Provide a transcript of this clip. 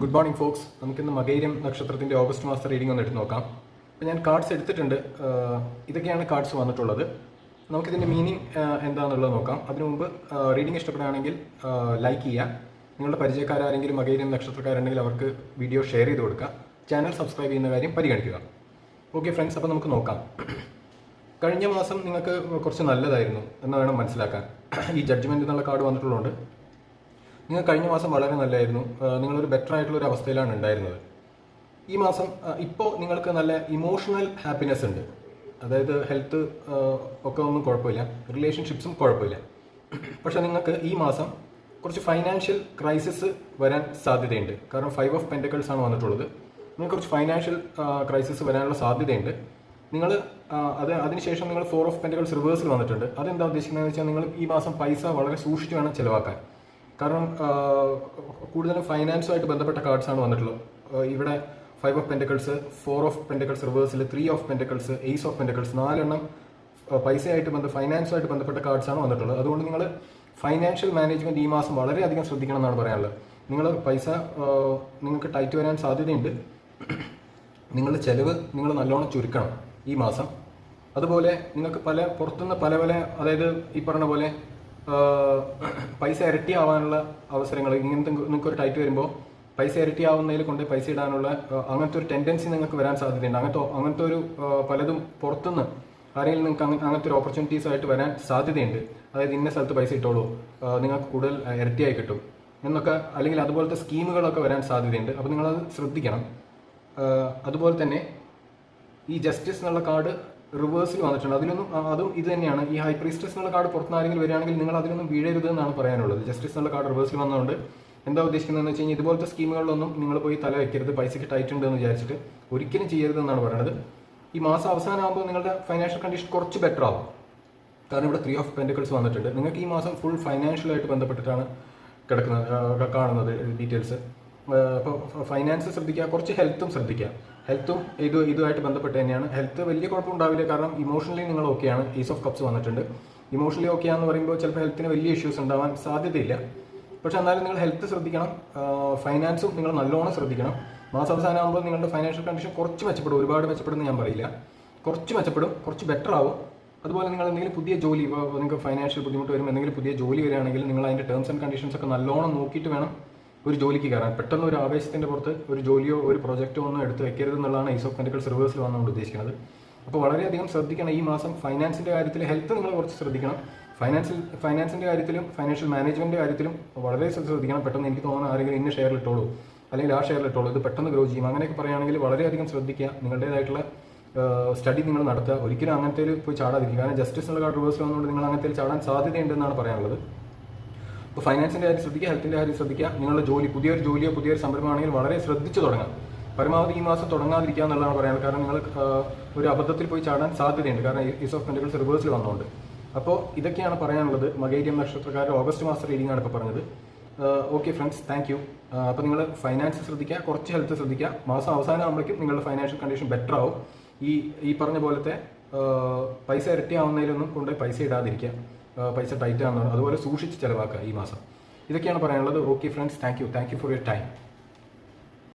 Good morning Fox നമുക്കിന്ന് മകൈരം നക്ഷത്രത്തിന്റെ August മാസത്തെ റീഡിംഗ് ഒന്ന് എടുത്ത് നോക്കാം. അപ്പോൾ ഞാൻ കാർഡ്സ് എടുത്തിട്ടുണ്ട്. ഇതൊക്കെയാണ് കാർഡ്സ് വന്നിട്ടുള്ളത്. നമുക്കിതിന്റെ മീനിങ് എന്താണെന്നുള്ളത് നോക്കാം. അതിനു മുമ്പ് റീഡിംഗ് ഇഷ്ടപ്പെടുകയാണെങ്കിൽ ലൈക്ക് ചെയ്യുക. നിങ്ങളുടെ പരിചയക്കാരാരെങ്കിലും മകൈരം നക്ഷത്രക്കാരുണ്ടെങ്കിൽ അവർക്ക് വീഡിയോ ഷെയർ ചെയ്ത് കൊടുക്കുക. ചാനൽ സബ്സ്ക്രൈബ് ചെയ്യുന്ന കാര്യം പരിഗണിക്കുക. ഓക്കെ ഫ്രണ്ട്സ് അപ്പോൾ നമുക്ക് നോക്കാം. കഴിഞ്ഞ മാസം നിങ്ങൾക്ക് കുറച്ച് നല്ലതായിരുന്നു എന്ന് വേണം മനസ്സിലാക്കാൻ. ഈ ജഡ്ജ്മെന്റ് എന്നുള്ള കാർഡ് വന്നിട്ടുള്ളതുകൊണ്ട് നിങ്ങൾ കഴിഞ്ഞ മാസം വളരെ നല്ലതായിരുന്നു നിങ്ങളൊരു ബെറ്റർ ആയിട്ടുള്ള ഒരു അവസ്ഥയിലാണ് ഉണ്ടായിരുന്നത്. ഈ മാസം ഇപ്പോൾ നിങ്ങൾക്ക് നല്ല ഇമോഷണൽ ഹാപ്പിനെസ് ഉണ്ട്. അതായത് ഹെൽത്ത് ഒക്കെ ഒന്നും കുഴപ്പമില്ല. റിലേഷൻഷിപ്സും കുഴപ്പമില്ല. പക്ഷെ നിങ്ങൾക്ക് ഈ മാസം കുറച്ച് ഫൈനാൻഷ്യൽ ക്രൈസിസ് വരാൻ സാധ്യതയുണ്ട്. കാരണം ഫൈവ് ഓഫ് പെന്റക്കിൾസ് ആണ് വന്നിട്ടുള്ളത്. നിങ്ങൾക്ക് കുറച്ച് ഫൈനാൻഷ്യൽ ക്രൈസിസ് വരാനുള്ള സാധ്യതയുണ്ട്. നിങ്ങൾ അത് അതിനുശേഷം നിങ്ങൾ ഫോർ ഓഫ് പെന്റക്കിൾസ് റിവേഴ്സിൽ വന്നിട്ടുണ്ട്. അതെന്താ ഉദ്ദേശിക്കുന്നത് വെച്ചാൽ നിങ്ങൾ ഈ മാസം പൈസ വളരെ സൂക്ഷിച്ച് വേണം ചിലവാക്കാൻ. കാരണം കൂടുതലും ഫൈനാൻസുമായിട്ട് ബന്ധപ്പെട്ട കാർഡ്സ് ആണ് വന്നിട്ടുള്ളത് ഇവിടെ five of pentacles four of pentacles റിവേഴ്സിൽ three of pentacles ace of pentacles നാലെണ്ണം പൈസയായിട്ട് ബന്ധ ഫൈനാൻസുമായിട്ട് ബന്ധപ്പെട്ട കാർഡ്സ് ആണ് വന്നിട്ടുള്ളത്. അതുകൊണ്ട് നിങ്ങൾ ഫൈനാൻഷ്യൽ മാനേജ്മെന്റ് ഈ മാസം വളരെയധികം ശ്രദ്ധിക്കണം എന്നാണ് പറയാനുള്ളത്. നിങ്ങൾ പൈസ നിങ്ങൾക്ക് ടൈറ്റ് വരാൻ സാധ്യതയുണ്ട്. നിങ്ങളുടെ ചെലവ് നിങ്ങൾ നല്ലോണം ചുരുക്കണം ഈ മാസം. അതുപോലെ നിങ്ങൾക്ക് പല പുറത്തുനിന്ന് പല പല അതായത് ഈ പറഞ്ഞ പോലെ പൈസ ഇരട്ടി ആവാനുള്ള അവസരങ്ങൾ ഇങ്ങനത്തെ നിങ്ങൾക്ക് ഒരു ടൈറ്റ് വരുമ്പോൾ പൈസ ഇരട്ടി ആവുന്നതിൽ കൊണ്ട് പൈസ ഇടാനുള്ള അങ്ങനത്തെ ഒരു ടെൻഡൻസി നിങ്ങൾക്ക് വരാൻ സാധ്യതയുണ്ട്. അങ്ങനത്തെ അങ്ങനത്തെ ഒരു പലതും പുറത്തുനിന്ന് ആരെങ്കിലും നിങ്ങൾക്ക് അങ്ങ- അങ്ങനത്തെ ഒരു ഓപ്പർച്യൂണിറ്റീസ് ആയിട്ട് വരാൻ സാധ്യതയുണ്ട്. അതായത് ഇന്ന സ്ഥലത്ത് പൈസ ഇട്ടോളൂ നിങ്ങൾക്ക് കൂടുതൽ ഇരട്ടിയായി കിട്ടും എന്നൊക്കെ അല്ലെങ്കിൽ അതുപോലത്തെ സ്കീമുകളൊക്കെ വരാൻ സാധ്യതയുണ്ട്. അപ്പോൾ നിങ്ങളത് ശ്രദ്ധിക്കണം. അതുപോലെ തന്നെ ഈ ജസ്റ്റിസ് എന്നുള്ള കാർഡ് റിവേഴ്സിൽ വന്നിട്ടുണ്ട്. അതിലൊന്നും അതും ഇത് തന്നെയാണ്. ഈ ഹൈ പ്രീസ്റ്റസ് എന്നുള്ള കാർഡ് പുറത്തുനിന്ന് ആരെങ്കിലും വരികയാണെങ്കിൽ നിങ്ങൾ അതിലൊന്നും വീഴരുത് എന്നാണ് പറയാനുള്ളത് ജസ്റ്റിസ് എന്നുള്ള കാർഡ് റിവേഴ്സിൽ വന്നതുകൊണ്ട് എന്താ ഉദ്ദേശിക്കുന്നതെന്ന് വെച്ച് കഴിഞ്ഞാൽ ഇതുപോലത്തെ സ്കീമുകളിലൊന്നും നിങ്ങൾ പോയി തല വയ്ക്കരുത് പൈസയ്ക്ക് ടൈറ്റ് ഉണ്ട് എന്ന് വിചാരിച്ചിട്ട് ഒരിക്കലും ചെയ്യരുത് എന്നാണ് പറയുന്നത് ഈ മാസം അവസാനമാകുമ്പോൾ നിങ്ങളുടെ ഫൈനാൻഷ്യൽ കണ്ടീഷൻ കുറച്ച് ബെറ്റർ ആവും. കാരണം ഇവിടെ ത്രീ ഓഫ് പെന്റിക്കിൾസ് വന്നിട്ടുണ്ട്. നിങ്ങൾക്ക് ഈ മാസം ഫുൾ ഫൈനാൻഷ്യലായിട്ട് ബന്ധപ്പെട്ടിട്ടാണ് കിടക്കുന്നത് കാണുന്നത് ഡീറ്റെയിൽസ് അപ്പോൾ ഫൈനാൻസ് ശ്രദ്ധിക്കുക കുറച്ച് ഹെൽത്തും ശ്രദ്ധിക്കുക. ഹെൽത്തും ഇത് ഇതുമായിട്ട് ബന്ധപ്പെട്ട് തന്നെയാണ്. ഹെൽത്ത് വലിയ കുഴപ്പമുണ്ടാവില്ല കാരണം ഇമോഷണലി നിങ്ങൾ ഓക്കെയാണ് ഈസ് ഓഫ് കപ്സ് വന്നിട്ടുണ്ട്. ഇമോഷണലി ഓക്കെ ആണെന്ന് പറയുമ്പോൾ ചിലപ്പോൾ ഹെൽത്തിന് വലിയ ഇഷ്യൂസ് ഉണ്ടാവാൻ സാധ്യതയില്ല. പക്ഷെ എന്നാലും നിങ്ങൾ ഹെൽത്ത് ശ്രദ്ധിക്കണം. ഫൈനാൻസും നിങ്ങൾ നല്ലോണം ശ്രദ്ധിക്കണം. മാസാവസാനം ആകുമ്പോൾ നിങ്ങളുടെ ഫൈനാൻഷ്യൽ കണ്ടീഷൻ കുറച്ച് മെച്ചപ്പെടും. ഒരുപാട് മെച്ചപ്പെടുമെന്ന് ഞാൻ പറയില്ല. കുറച്ച് മെച്ചപ്പെടും കുറച്ച് ബെറ്റർ ആവും. അതുപോലെ നിങ്ങൾ എന്തെങ്കിലും പുതിയ ജോലി ഇപ്പോൾ നിങ്ങൾക്ക് ഫൈനാൻഷ്യൽ ബുദ്ധിമുട്ട് വരും എന്തെങ്കിലും പുതിയ ജോലി വരികയാണെങ്കിൽ നിങ്ങൾ അതിന്റെ ടേംസ് ആൻഡ് കണ്ടീഷൻസ് ഒക്കെ നല്ലോണം നോക്കിയിട്ട് വേണം ഒരു ജോലിക്ക് കയറാൻ. പെട്ടെന്ന് ഒരു ആവേശത്തിന്റെ പുറത്ത് ഒരു ജോലിയോ ഒരു പ്രോജക്റ്റോ ഒന്നും എടുത്ത് വെക്കരുത് എന്നുള്ളതാണ് ഈസ് ഓഫ് പെന്റിക്കൽ റിവേഴ്സിൽ വന്നുകൊണ്ട് ഉദ്ദേശിക്കുന്നത്. അപ്പോൾ വളരെയധികം ശ്രദ്ധിക്കണം ഈ മാസം ഫൈനാൻസിന്റെ കാര്യത്തിൽ ഹെൽത്ത് നിങ്ങൾ കുറച്ച് ശ്രദ്ധിക്കണം. ഫൈനാൻഷ്യൽ ഫൈനാൻസിന്റെ കാര്യത്തിലും ഫൈനാൻഷ്യൽ മാനേജ്മെന്റ് കാര്യത്തിലും വളരെ ശ്രദ്ധിക്കണം. പെട്ടെന്ന് എനിക്ക് തോന്നുന്ന ആരെങ്കിലും ഇന്ന ഷെയറിൽ ഇട്ടോളൂ. അല്ലെങ്കിൽ ആ ഷെയറിൽ ഇട്ടോളൂ. ഇത് പെട്ടെന്ന് ഗ്രോ ചെയ്യും. അങ്ങനെയൊക്കെ പറയുകയാണെങ്കിൽ വളരെയധികം ശ്രദ്ധിക്കുക. നിങ്ങളുടേതായിട്ടുള്ള സ്റ്റഡി നിങ്ങൾ നടത്തുക. ഒരിക്കലും അങ്ങനത്തെ ഒരു പോയി ചാടാതിരിക്കുക. കാരണം ജസ്റ്റിസ് എന്നുള്ള കാർഡ് റിവേഴ്സ് വന്നുകൊണ്ട് നിങ്ങൾ അങ്ങനത്തെ ചാടാൻ സാധ്യതയുണ്ടെന്നാണ് പറയാനുള്ളത്. ഇപ്പോൾ ഫൈനാൻസിന്റെ കാര്യം ശ്രദ്ധിക്കുക ഹെൽത്തിന്റെ കാര്യം ശ്രദ്ധിക്കുക നിങ്ങളുടെ ജോലി പുതിയൊരു ജോലിയോ പുതിയൊരു സംരംഭമാണെങ്കിൽ വളരെ ശ്രദ്ധിച്ച് തുടങ്ങാം. പരമാവധി ഈ മാസം തുടങ്ങാതിരിക്കുക എന്നുള്ളതാണ് പറയുന്നത് കാരണം നിങ്ങൾ ഒരു അബദ്ധത്തിൽ പോയി ചാടാൻ സാധ്യതയുണ്ട്. കാരണം ഈസ് ഓഫ് പെന്റിക്കൽസ് റിവേഴ്സിൽ വന്നുകൊണ്ട് അപ്പോൾ ഇതൊക്കെയാണ് പറയാനുള്ളത്. മകേരിയം നക്ഷത്രക്കാരുടെ ഓഗസ്റ്റ് മാസം റീഡിംഗ് ആണ് ഇപ്പോൾ പറഞ്ഞത് ഓക്കെ ഫ്രണ്ട്സ് താങ്ക് യു അപ്പോൾ നിങ്ങൾ ഫൈനാൻസ് ശ്രദ്ധിക്കുക കുറച്ച് ഹെൽത്ത് ശ്രദ്ധിക്കുക. മാസം അവസാനം ആകുമ്പോഴേക്കും നിങ്ങളുടെ ഫൈനാൻഷ്യൽ കണ്ടീഷൻ ബെറ്റർ ആവും. ഈ ഈ പറഞ്ഞ പോലത്തെ പൈസ ഇരട്ടിയാവുന്നതിലൊന്നും കൊണ്ട് പൈസ ഇടാതിരിക്കുക. പൈസ ടൈറ്റ് ആണെന്നാണ് അതുപോലെ സൂക്ഷിച്ച് ചിലവാക്കുക ഈ മാസം. ഇതൊക്കെയാണ് പറയാനുള്ളത്. Okay friends thank you thank you for your time